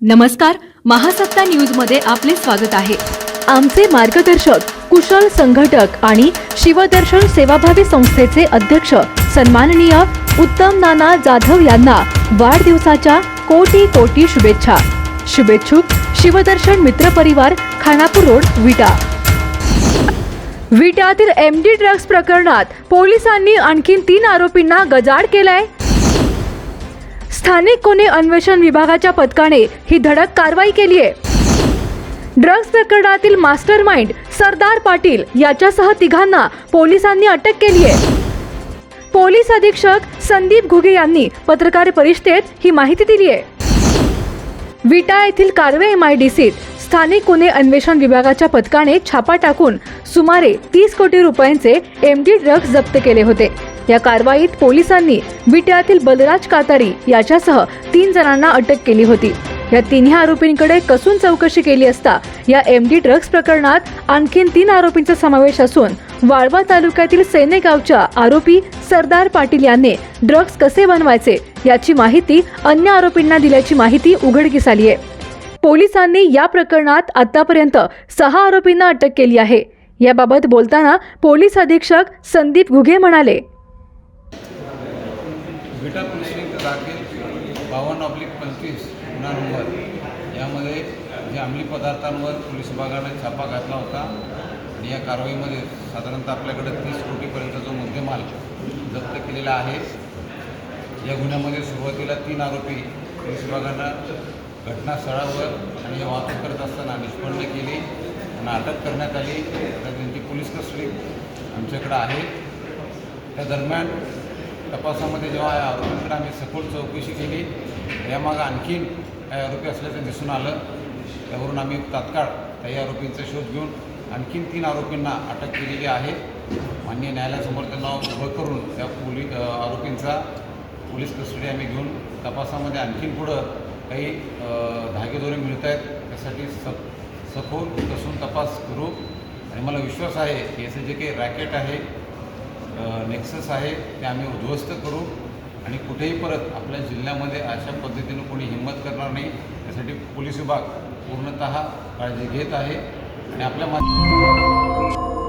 नमस्कार महासत्ता न्यूजमध्ये आपले स्वागत आहे. आमचे मार्गदर्शक कुशल संघटक आणि शिवदर्शन सेवाभावी संस्थेचे अध्यक्ष सन्माननीय उत्तम नाना जाधव यांना वाढदिवसाच्या कोटी कोटी शुभेच्छा. शुभेच्छुक शिवदर्शन मित्र परिवार खानापूर रोड विटा. विटातील एम डी ड्रग्ज प्रकरणात पोलिसांनी आणखी तीन आरोपींना गजाड केलाय. स्थानिक गुन्हे अन्वेषण विभागाच्या पथकाने ही धडक कारवाई केली आहे. ड्रग्ज प्रकरणातील मास्टर माइंड सरदार पाटील याच्यासह तिघांना पोलिसांनी अटक केली आहे. पोलीस अधीक्षक संदीप घुगे यांनी पत्रकार परिषदेत ही माहिती दिली आहे. विटा येथील कारवे एम आय डी सीत स्थानिक गुन्हे अन्वेषण विभागाच्या पथकाने छापा टाकून सुमारे तीस कोटी रुपयांचे एम डी ड्रग्ज जप्त केले होते. या कारवाईत पोलिसांनी विट्यातील बलराज कातारी याच्यासह तीन जणांना अटक केली होती. या तिन्ही आरोपींकडे कसून चौकशी केली असता या एम डी ड्रग्ज प्रकरणात आणखीन तीन आरोपींचा समावेश असून वाळवा तालुक्यातील सेनेगावच्या आरोपी सरदार पाटील यांनी ड्रग्ज कसे बनवायचे याची माहिती अन्य आरोपींना दिल्याची माहिती उघडकीस आली आहे. पोलिसांनी या प्रकरणात आतापर्यंत सहा आरोपींना अटक केली आहे. याबाबत बोलताना पोलीस अधीक्षक संदीप घुगे म्हणाले विटा प्रेसिडेंट राखेल बावन्न ऑब्लिक पंचवीस गुन्हा नंबर यामध्ये जे अंमली पदार्थांवर पोलीस विभागाने छापा घातला होता आणि या कारवाईमध्ये साधारणतः आपल्याकडे तीस कोटीपर्यंत जो मुद्देमाल जप्त केलेला आहे या गुन्ह्यामध्ये सुरुवातीला तीन आरोपी पोलीस विभागानं घटनास्थळावर आणि वाहतूक करत असताना निष्पन्न केली त्यांना अटक करण्यात आली. तर त्यांची पोलीस कस्टडी आमच्याकडं आहे त्या दरम्यान तपासामध्ये जेव्हा या आरोपींकडे आम्ही सखोल चौकशी केली यामागं आणखीन काही आरोपी असल्याचं दिसून आलं. त्यावरून आम्ही तात्काळ काही आरोपींचा शोध घेऊन आणखीन तीन आरोपींना अटक केलेली आहे. मान्य न्यायालयासमोर त्यांना उभं करून त्या पोली आरोपींचा पोलीस कस्टडी आम्ही घेऊन तपासामध्ये आणखीन पुढं काही धागेदोरे मिळत आहेत. त्यासाठी स सखोल कसून तपास करू. आणि मला विश्वास आहे की याचं जे काही रॅकेट आहे नेक्सस आहे ते आम्ही उद्ध्वस्त करू आणि कुठेही परत आपल्या जिल्ह्यामध्ये अशा पद्धतीनं कोणी हिंमत करणार नाही त्यासाठी पोलीस विभाग पूर्णतः काळजी घेत आहे आणि आपल्या मा